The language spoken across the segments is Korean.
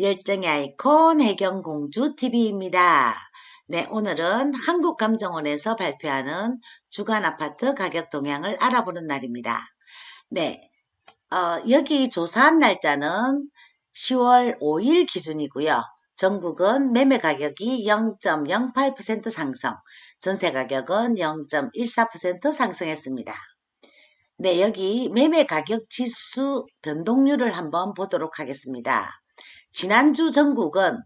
열정의 아이콘 해경공주TV입니다. 네, 오늘은 한국감정원에서 발표하는 주간 아파트 가격 동향을 알아보는 날입니다. 네, 어, 여기 조사한 날짜는 10월 5일 기준이고요. 전국은 매매 가격이 0.08% 상승, 전세 가격은 0.14% 상승했습니다. 네, 여기 매매 가격 지수 변동률을 한번 보도록 하겠습니다. 지난주 전국은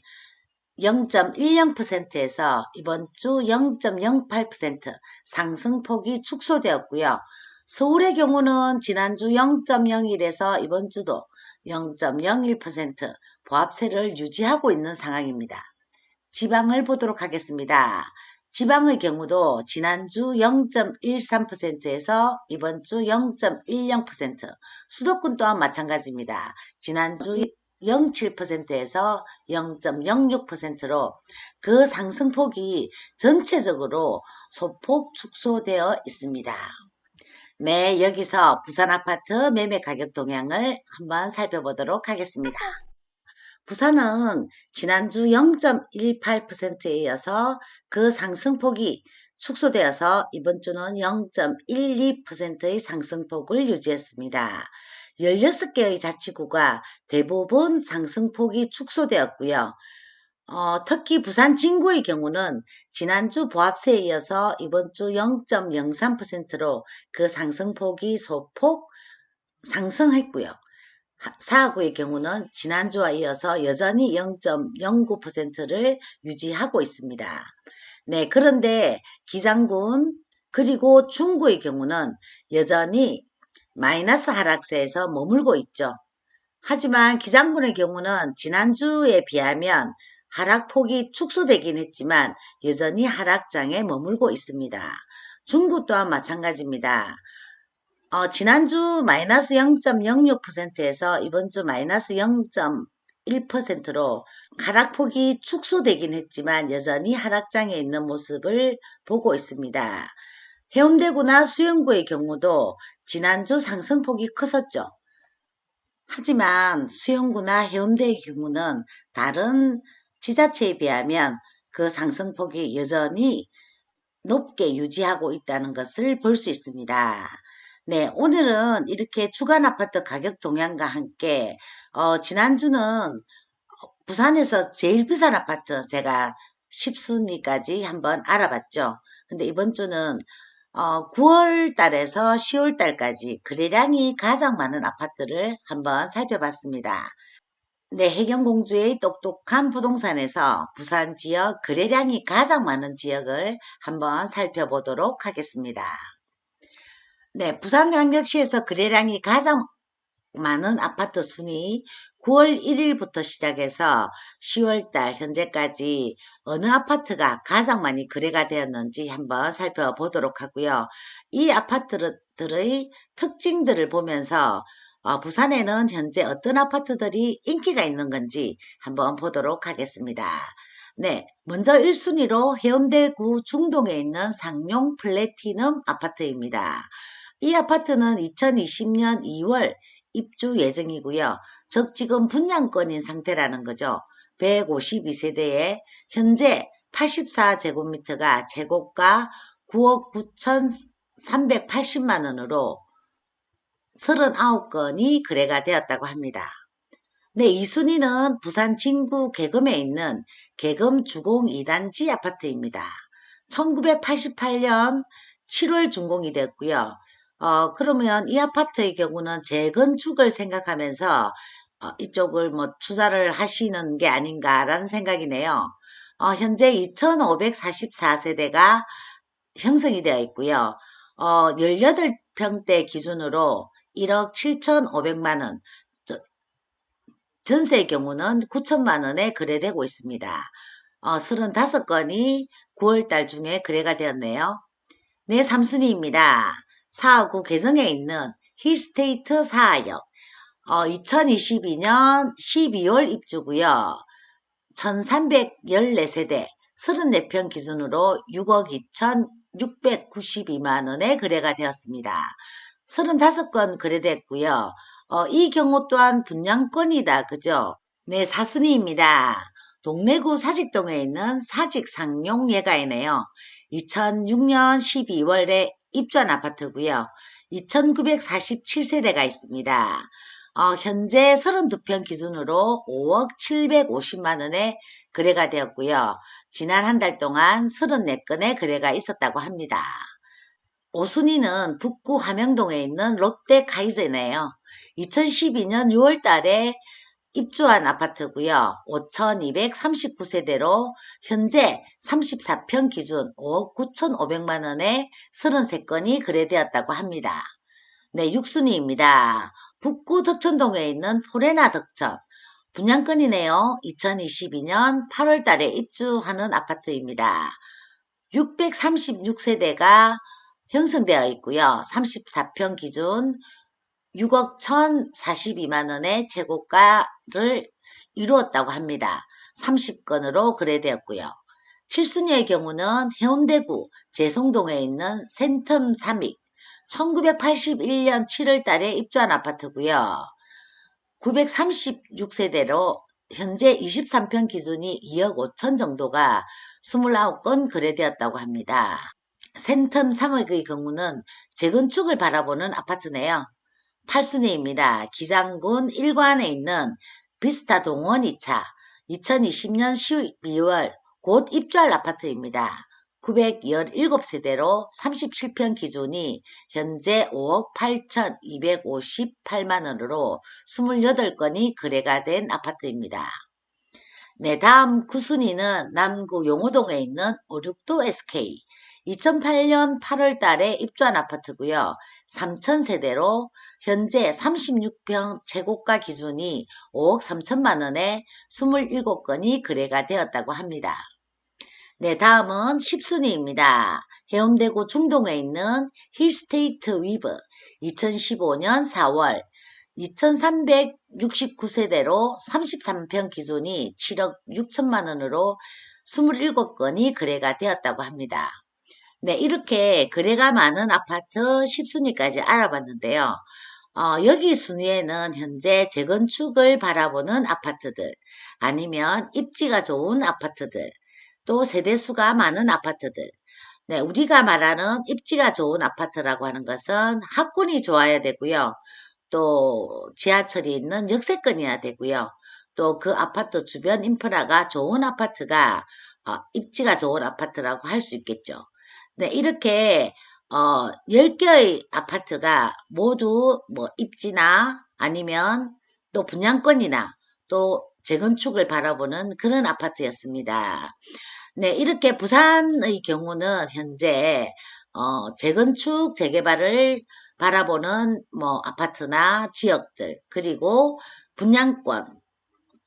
0.10%에서 이번 주 0.08% 상승폭이 축소되었고요. 서울의 경우는 지난주 0.01에서 이번 주도 0.01% 보합세를 유지하고 있는 상황입니다. 지방을 보도록 하겠습니다. 지방의 경우도 지난주 0.13%에서 이번 주 0.10%, 수도권 또한 마찬가지입니다. 지난주 0.7%에서 0.06%로 그 상승폭이 전체적으로 소폭 축소되어 있습니다. 네, 여기서 부산 아파트 매매 가격 동향을 한번 살펴보도록 하겠습니다. 부산은 지난주 0.18%에 이어서 그 상승폭이 축소되어서 이번 주는 0.12%의 상승폭을 유지했습니다. 16개의 자치구가 대부분 상승폭이 축소되었고요. 어, 특히 부산 진구의 경우는 지난주 보합세에 이어서 이번 주 0.03%로 그 상승폭이 소폭 상승했고요. 사하구의 경우는 지난주와 이어서 여전히 0.09%를 유지하고 있습니다. 네, 그런데 기장군 그리고 중구의 경우는 여전히 마이너스 하락세에서 머물고 있죠. 하지만 기장군의 경우는 지난주에 비하면 하락폭이 축소되긴 했지만 여전히 하락장에 머물고 있습니다. 중구 또한 마찬가지입니다. 어, 지난주 마이너스 0.06%에서 이번 주 마이너스 0.1%로 하락폭이 축소되긴 했지만 여전히 하락장에 있는 모습을 보고 있습니다. 해운대구나 수영구의 경우도 지난주 상승폭이 컸었죠. 하지만 수영구나 해운대의 경우는 다른 지자체에 비하면 그 상승폭이 여전히 높게 유지하고 있다는 것을 볼 수 있습니다. 네, 오늘은 이렇게 주간 아파트 가격 동향과 함께 어, 지난주는 부산에서 제일 비싼 아파트 제가 10순위까지 한번 알아봤죠. 근데 이번 주는 어, 9월 달에서 10월 달까지 거래량이 가장 많은 아파트를 한번 살펴봤습니다. 네, 해경공주의 똑똑한 부동산에서 부산 지역 거래량이 가장 많은 지역을 한번 살펴보도록 하겠습니다. 네, 부산광역시에서 거래량이 가장 많은 아파트 순위 9월 1일부터 시작해서 10월달 현재까지 어느 아파트가 가장 많이 거래가 되었는지 한번 살펴보도록 하고요. 이 아파트들의 특징들을 보면서 어, 부산에는 현재 어떤 아파트들이 인기가 있는 건지 한번 보도록 하겠습니다. 네, 먼저 1순위로 해운대구 중동에 있는 상용 플래티넘 아파트입니다. 이 아파트는 2020년 2월 입주 예정이고요. 즉 지금 분양권인 상태라는 거죠. 152세대에 현재 84제곱미터가 제곱가 9억 9,380만 원으로 39건이 거래가 되었다고 합니다. 네, 이 순위는 부산 진구 개금에 있는 개금 주공 2단지 아파트입니다. 1988년 7월 준공이 됐고요. 어, 그러면 이 아파트의 경우는 재건축을 생각하면서 어, 이쪽을 뭐 투자를 하시는 게 아닌가라는 생각이네요. 어, 현재 2544세대가 형성이 되어 있고요. 어, 18평대 기준으로 1억 7,500만 원, 전세의 경우는 9천만 원에 거래되고 있습니다. 어, 35건이 9월달 중에 거래가 되었네요. 네, 3순위입니다. 4하구 개정에 있는 힐스테이트 4하역 어, 2022년 12월 입주고요. 1314세대 34평 기준으로 6억 2,692만원에 거래가 되었습니다. 35건 거래됐고요. 어, 이 경우 또한 분양권이다. 그죠? 네, 사순이입니다. 동래구 사직동에 있는 사직상용 예가이네요. 2006년 12월에 입주한 아파트고요. 2947세대가 있습니다. 어, 현재 32평 기준으로 5억 750만 원에 거래가 되었고요. 지난 한 달 동안 34건의 거래가 있었다고 합니다. 5순위는 북구 함영동에 있는 롯데 카이즈네요. 2012년 6월 달에 입주한 아파트고요. 5,239세대로 현재 34평 기준 5억 9,500만 원에 33건이 거래되었다고 합니다. 네, 6순위입니다. 북구 덕천동에 있는 포레나 덕천. 분양권이네요. 2022년 8월 달에 입주하는 아파트입니다. 636세대가 형성되어 있고요. 34평 기준 6억 1,042만 원의 재고가를 이루었다고 합니다. 30건으로 거래되었고요. 7순위의 경우는 해운대구 재송동에 있는 센텀 3익 1981년 7월 달에 입주한 아파트고요. 936세대로 현재 23평 기준이 2억 5천 정도가 29건 거래되었다고 합니다. 센텀 3억의 경우는 재건축을 바라보는 아파트네요. 8순위입니다. 기장군 1관에 있는 비스타 동원 2차 2020년 12월 곧 입주할 아파트입니다. 917세대로 37평 기준이 현재 5억 8,258만원으로 28건이 거래가 된 아파트입니다. 네, 다음 9순위는 남구 용호동에 있는 56도 SK 2008년 8월 달에 입주한 아파트고요. 3천 세대로 현재 36평 최고가 기준이 5억 3천만 원에 27건이 거래가 되었다고 합니다. 네, 다음은 10순위입니다. 해운대구 중동에 있는 힐스테이트 위브 2015년 4월 2369세대로 33평 기준이 7억 6천만 원으로 27건이 거래가 되었다고 합니다. 네, 이렇게 거래가 많은 아파트 10순위까지 알아봤는데요. 어, 여기 순위에는 현재 재건축을 바라보는 아파트들, 아니면 입지가 좋은 아파트들, 또 세대수가 많은 아파트들. 네, 우리가 말하는 입지가 좋은 아파트라고 하는 것은 학군이 좋아야 되고요. 또 지하철이 있는 역세권이어야 되고요. 또 그 아파트 주변 인프라가 좋은 아파트가 어, 입지가 좋은 아파트라고 할 수 있겠죠. 네, 이렇게 어, 10개의 아파트가 모두 뭐 입지나 아니면 또 분양권이나 또 재건축을 바라보는 그런 아파트였습니다. 네, 이렇게 부산의 경우는 현재 어, 재건축, 재개발을 바라보는 뭐 아파트나 지역들 그리고 분양권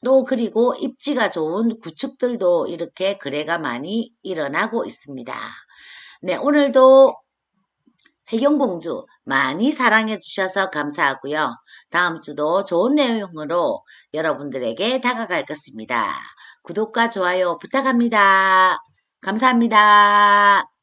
또 그리고 입지가 좋은 구축들도 이렇게 거래가 많이 일어나고 있습니다. 네, 오늘도 해경공주 많이 사랑해 주셔서 감사하고요. 다음 주도 좋은 내용으로 여러분들에게 다가갈 것입니다. 구독과 좋아요 부탁합니다. 감사합니다.